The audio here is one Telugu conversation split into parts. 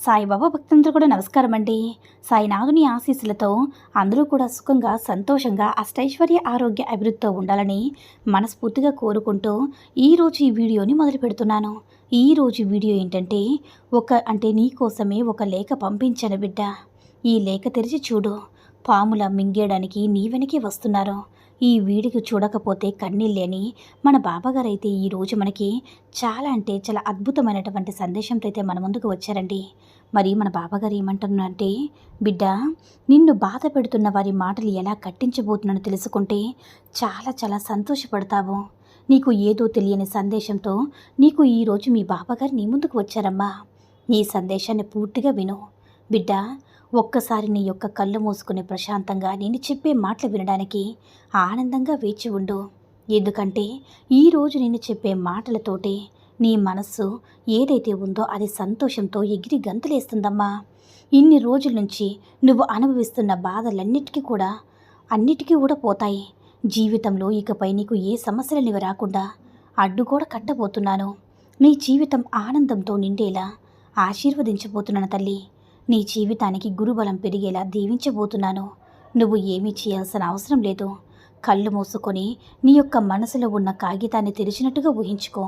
సాయిబాబా భక్తులందరూ కూడా నమస్కారం అండి సాయినాథుని ఆశీస్సులతో అందరూ కూడా సుఖంగా సంతోషంగా అష్టైశ్వర్య ఆరోగ్య అభివృద్ధితో ఉండాలని మనస్ఫూర్తిగా కోరుకుంటూ ఈరోజు ఈ వీడియోని మొదలు పెడుతున్నాను. ఈరోజు వీడియో ఏంటంటే ఒక అంటే నీ కోసమే ఒక లేఖ పంపించను బిడ్డ. ఈ లేఖ తెరిచి చూడు. పాముల మింగేయడానికి నీ వెనకే వస్తున్నారు. ఈ వీడికి చూడకపోతే కన్నీళ్ళని మన బాబాగారైతే ఈరోజు మనకి చాలా అంటే చాలా అద్భుతమైనటువంటి సందేశంతో అయితే మన ముందుకు వచ్చారండి. మరి మన బాబాగారు ఏమంటున్నారంటే బిడ్డ నిన్ను బాధ పెడుతున్న వారి మాటలు ఎలా కట్టించబోతున్నానో తెలుసుకుంటే చాలా చాలా సంతోషపడతావు. నీకు ఏదో తెలియని సందేశంతో నీకు ఈరోజు మీ బాబాగారు నీ ముందుకు వచ్చారమ్మా. నీ సందేశాన్ని పూర్తిగా విను. బిడ్డ ఒక్కసారి నీ యొక్క కళ్ళు మూసుకుని ప్రశాంతంగా నేను చెప్పే మాటలు వినడానికి ఆనందంగా వేచి ఉండు. ఎందుకంటే ఈరోజు నేను చెప్పే మాటలతోటే నీ మనస్సు ఏదైతే ఉందో అది సంతోషంతో ఎగిరి గంతులేస్తుందమ్మా. ఇన్ని రోజుల నుంచి నువ్వు అనుభవిస్తున్న బాధలన్నిటికీ కూడా అన్నిటికీ కూడా పోతాయి. జీవితంలో ఇకపై నీకు ఏ సమస్యలనివి రాకుండా అడ్డు కూడా కట్టబోతున్నాను. నీ జీవితం ఆనందంతో నిండేలా ఆశీర్వదించబోతున్నాను తల్లి. నీ జీవితానికి గురుబలం పెరిగేలా దీవించబోతున్నాను. నువ్వు ఏమీ చేయాల్సిన అవసరం లేదు. కళ్ళు మూసుకొని నీ యొక్క మనసులో ఉన్న కాగితాన్ని తెరిచినట్టుగా ఊహించుకో.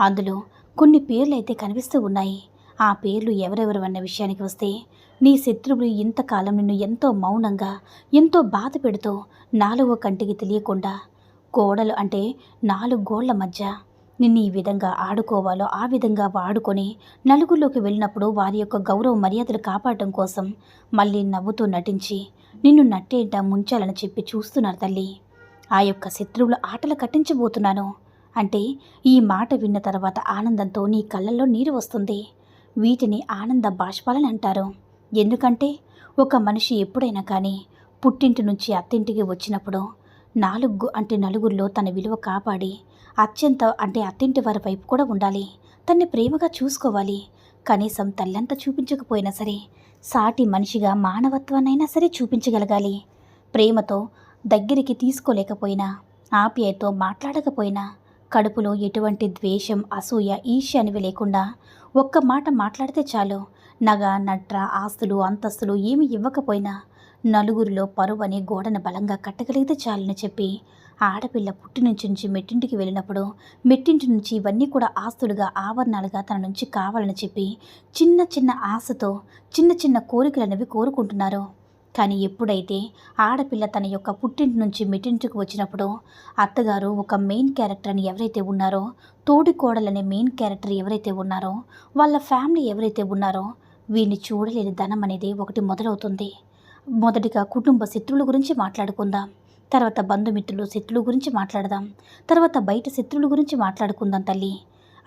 అందులో కొన్ని పేర్లు అయితే కనిపిస్తూ ఉన్నాయి. ఆ పేర్లు ఎవరెవరు అన్న విషయానికి వస్తే నీ శత్రువులు ఇంతకాలం నిన్ను ఎంతో మౌనంగా ఎంతో బాధ పెడుతూ నాలుగో కంటికి తెలియకుండా గోడలు అంటే నాలుగు గోళ్ళ మధ్య నిన్ను ఈ విధంగా ఆడుకోవాలో ఆ విధంగా వాడుకొని నలుగురిలోకి వెళ్ళినప్పుడు వారి యొక్క గౌరవ మర్యాదలు కాపాడటం కోసం మళ్ళీ నవ్వుతూ నటించి నిన్ను నట్టేంట ముంచాలని చెప్పి చూస్తున్నారు తల్లి. ఆ యొక్క శత్రువుల ఆటలు కట్టించబోతున్నాను. అంటే ఈ మాట విన్న తర్వాత ఆనందంతో నీ కళ్ళల్లో నీరు వస్తుంది. వీటిని ఆనంద బాష్పాలని అంటారు. ఎందుకంటే ఒక మనిషి ఎప్పుడైనా కానీ పుట్టింటి నుంచి అత్తింటికి వచ్చినప్పుడు నాలుగు అంటే నలుగురిలో తన విలువ కాపాడి అత్యంత అంటే అత్తింటి వారి వైపు కూడా ఉండాలి. తన్ని ప్రేమగా చూసుకోవాలి. కనీసం తల్లంతా చూపించకపోయినా సరే సాటి మనిషిగా మానవత్వాన్నైనా సరే చూపించగలగాలి. ప్రేమతో దగ్గరికి తీసుకోలేకపోయినా ఆప్యాయతో మాట్లాడకపోయినా కడుపులో ఎటువంటి ద్వేషం అసూయ ఈర్ష్య అనేవి లేకుండా ఒక్క మాట మాట్లాడితే చాలు. నగ నట్ర ఆస్తులు అంతస్తులు ఏమి ఇవ్వకపోయినా నలుగురిలో పరువు అనే గోడను బలంగా కట్టగలిగితే చాలని చెప్పి ఆడపిల్ల పుట్టి నుంచి నుంచి మెట్టింటికి వెళ్ళినప్పుడు మెట్టింటి నుంచి ఇవన్నీ కూడా ఆస్తులుగా ఆవరణాలుగా తన నుంచి కావాలని చెప్పి చిన్న చిన్న ఆశతో చిన్న చిన్న కోరికలు అనేవి కోరుకుంటున్నారు. కానీ ఎప్పుడైతే ఆడపిల్ల తన యొక్క పుట్టింటి నుంచి మెట్టింటికి వచ్చినప్పుడు అత్తగారు ఒక మెయిన్ క్యారెక్టర్ అని ఎవరైతే ఉన్నారో తోడికోడలనే మెయిన్ క్యారెక్టర్ ఎవరైతే ఉన్నారో వాళ్ళ ఫ్యామిలీ ఎవరైతే ఉన్నారో వీరిని చూడలేని ధనం అనేది ఒకటి మొదలవుతుంది. మొదటిగా కుటుంబ శత్రువుల గురించి మాట్లాడుకుందాం. తర్వాత బంధుమిత్రులు శత్రువుల గురించి మాట్లాడదాం. తర్వాత బయట శత్రువుల గురించి మాట్లాడుకుందాం తల్లి.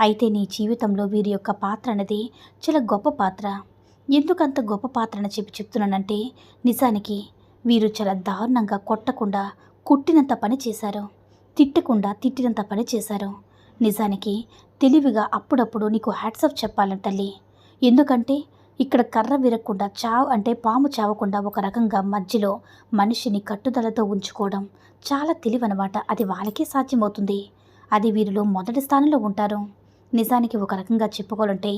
అయితే నీ జీవితంలో వీరి యొక్క పాత్ర అనేది చాలా గొప్ప పాత్ర. ఎందుకంత గొప్ప పాత్రను చెప్పి చెప్తున్నానంటే నిజానికి వీరు చాలా దారుణంగా కొట్టకుండా కుట్టినంత పని చేశారు. తిట్టకుండా తిట్టినంత పని చేశారు. నిజానికి తెలివిగా అప్పుడప్పుడు నీకు హ్యాట్సప్ చెప్పాలని తల్లి. ఎందుకంటే ఇక్కడ కర్ర విరగకుండా చావు అంటే పాము చావకుండా ఒక రకంగా మధ్యలో మనిషిని కట్టుదలతో ఉంచుకోవడం చాలా తెలివనమాట. అది వాళ్ళకే సాధ్యమవుతుంది. అది వీరిలో మొదటి స్థానంలో ఉంటారు. నిజానికి ఒక రకంగా చెప్పుకోవాలంటే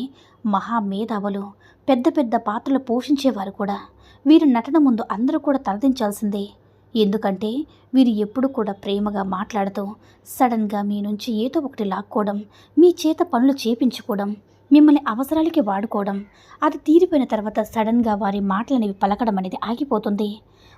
మహా మేధావులు పెద్ద పెద్ద పాత్రలు పోషించేవారు కూడా. వీరు నటన ముందు అందరూ కూడా తలదించాల్సిందే. ఎందుకంటే వీరు ఎప్పుడు కూడా ప్రేమగా మాట్లాడుతూ సడన్గా మీ నుంచి ఏదో ఒకటి లాక్కోవడం మీ చేత పనులు చేపించుకోవడం మిమ్మల్ని అవసరాలకి వాడుకోవడం అది తీరిపోయిన తర్వాత సడన్గా వారి మాటలనేవి పలకడం అనేది ఆగిపోతుంది.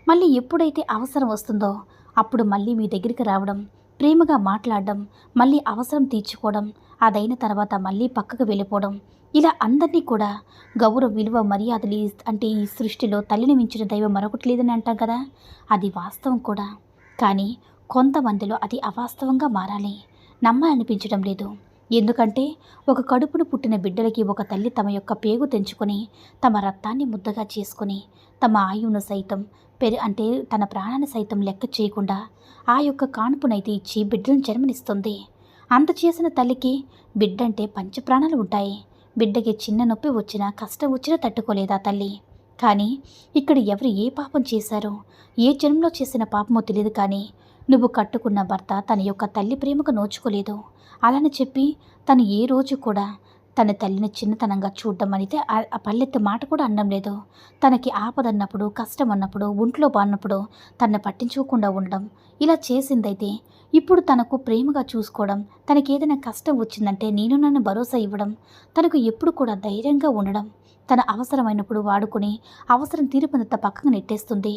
మళ్ళీ ఎప్పుడైతే అవసరం వస్తుందో అప్పుడు మళ్ళీ మీ దగ్గరికి రావడం ప్రేమగా మాట్లాడడం మళ్ళీ అవసరం తీర్చుకోవడం అదైన తర్వాత మళ్ళీ పక్కకు వెళ్ళిపోవడం ఇలా అందరినీ కూడా గౌరవ విలువ మర్యాదలు అంటే ఈ సృష్టిలో తల్లిని మించిన దైవం మరొకటి లేదని అంటాం కదా? అది వాస్తవం కూడా. కానీ కొంతమందిలో అది అవాస్తవంగా మారాలి. నమ్మాలనిపించడం లేదు. ఎందుకంటే ఒక కడుపును పుట్టిన బిడ్డలకి ఒక తల్లి తమ యొక్క పేగు తెంచుకొని తమ రక్తాన్ని ముద్దగా చేసుకొని తమ ఆయువును సైతం పెరి అంటే తన ప్రాణాన్ని సైతం లెక్క చేయకుండా ఆ యొక్క కాన్పునైతే ఇచ్చి బిడ్డలను జన్మనిస్తుంది. అంత చేసిన తల్లికి బిడ్డంటే పంచప్రాణాలు ఉంటాయి. బిడ్డకి చిన్న నొప్పి వచ్చినా కష్టం వచ్చినా తట్టుకోలేదా తల్లి. కానీ ఇక్కడ ఎవరు ఏ పాపం చేశారో ఏ జన్మలో చేసిన పాపమో తెలియదు కానీ నువ్వు కట్టుకున్న భర్త తన యొక్క తల్లి ప్రేమకు నోచుకోలేదు. అలాని చెప్పి తను ఏ రోజు కూడా తన తల్లిని చిన్నతనంగా చూడడం అనేది ఆ- పల్లెత్తి మాట కూడా అనడం లేదు. తనకి ఆపదన్నప్పుడు కష్టం అన్నప్పుడు ఒంట్లో బాగున్నప్పుడు తనను పట్టించుకోకుండా ఉండడం ఇలా చేసిందైతే ఇప్పుడు తనకు ప్రేమగా చూసుకోవడం తనకి ఏదైనా కష్టం వచ్చిందంటే నేను నన్ను భరోసా ఇవ్వడం తనకు ఎప్పుడు కూడా ధైర్యంగా ఉండడం తన అవసరమైనప్పుడు వాడుకొని అవసరం తీరిపోయినంత పక్కకు నెట్టేస్తుంది.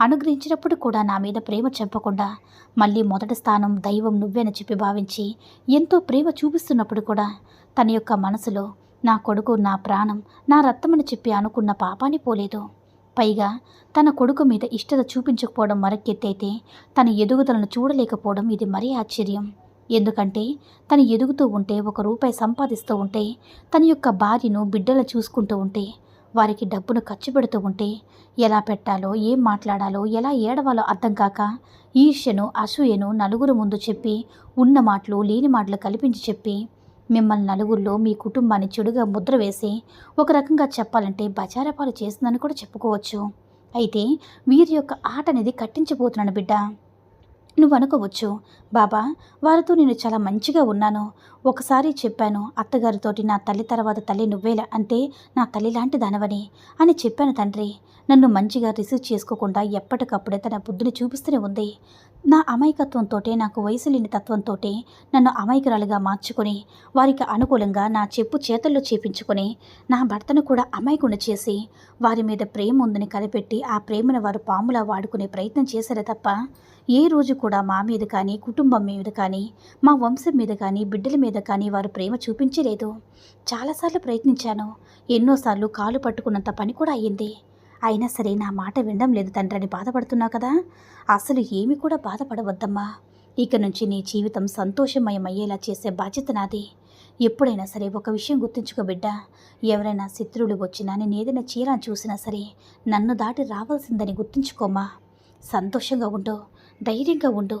అనుగ్రహించినప్పుడు కూడా నా మీద ప్రేమ చెప్పకుండా మళ్ళీ మొదటి స్థానం దైవం నువ్వేనని చెప్పి భావించి ఎంతో ప్రేమ చూపిస్తున్నప్పుడు కూడా తన యొక్క మనసులో నా కొడుకు నా ప్రాణం నా రక్తమని చెప్పి అనుకున్న పాపాన్ని పోలేదు. పైగా తన కొడుకు మీద ఇష్టత చూపించకపోవడం మరకెత్తైతే తన ఎదుగుదలను చూడలేకపోవడం ఇది మరీ ఆశ్చర్యం. ఎందుకంటే తను ఎదుగుతూ ఉంటే ఒక రూపాయి సంపాదిస్తూ ఉంటే తన యొక్క భార్యను బిడ్డలు చూసుకుంటూ ఉంటే వారికి డబ్బును ఖర్చు పెడుతూ ఉంటే ఎలా పెట్టాలో ఏం మాట్లాడాలో ఎలా ఏడవాలో అర్థం కాక ఈర్ష్యను అసూయను నలుగురు ముందు చెప్పి ఉన్న మాటలు లేని మాటలు కల్పించి చెప్పి మిమ్మల్ని నలుగురిలో మీ కుటుంబాన్ని చెడుగా ముద్ర వేసి ఒక రకంగా చెప్పాలంటే బజారపాలు చేస్తుందని కూడా చెప్పుకోవచ్చు. అయితే వీరి యొక్క ఆట అనేది కట్టించబోతున్నాను బిడ్డ. నువ్వు అనుకోవచ్చు బాబా వారితో నేను చాలా మంచిగా ఉన్నాను. ఒకసారి చెప్పాను అత్తగారితోటి నా తల్లి తర్వాత తల్లి నువ్వేలా అంటే నా తల్లి లాంటి దానవని అని చెప్పాను తండ్రి. నన్ను మంచిగా రిసీవ్ చేసుకోకుండా ఎప్పటికప్పుడే తన బుద్ధిని చూపిస్తూనే ఉంది. నా అమాయకత్వంతో నాకు వయసు లేని తత్వంతో నన్ను అమాయకురాలుగా మార్చుకొని వారికి అనుకూలంగా నా చెప్పు చేతుల్లో చేపించుకొని నా భర్తను కూడా అమాయకుని చేసి వారి మీద ప్రేమ ఉందని కనిపెట్టి ఆ ప్రేమను వారు పాములా వాడుకునే ప్రయత్నం చేశారే తప్ప ఏ రోజు కూడా మా మీద కానీ కుటుంబం మీద కానీ మా వంశం మీద కానీ బిడ్డల మీద కానీ వారు ప్రేమ చూపించలేదు. చాలాసార్లు ప్రయత్నించాను. ఎన్నోసార్లు కాలు పట్టుకున్నంత పని కూడా అయ్యింది. అయినా సరే నా మాట వినడం లేదు తండ్రి అని బాధపడుతున్నావు కదా? అసలు ఏమి కూడా బాధపడవద్దమ్మా. ఇక నుంచి నీ జీవితం సంతోషమయమయ్యేలా చేసే బాధ్యత నాది. ఎప్పుడైనా సరే ఒక విషయం గుర్తుంచుకో బిడ్డ. ఎవరైనా శత్రువులు వచ్చినా నేను ఏదైనా చీరా చూసినా సరే నన్ను దాటి రావాల్సిందని గుర్తుంచుకోమ్మా. సంతోషంగా ఉండు. ధైర్యంగా ఉండు.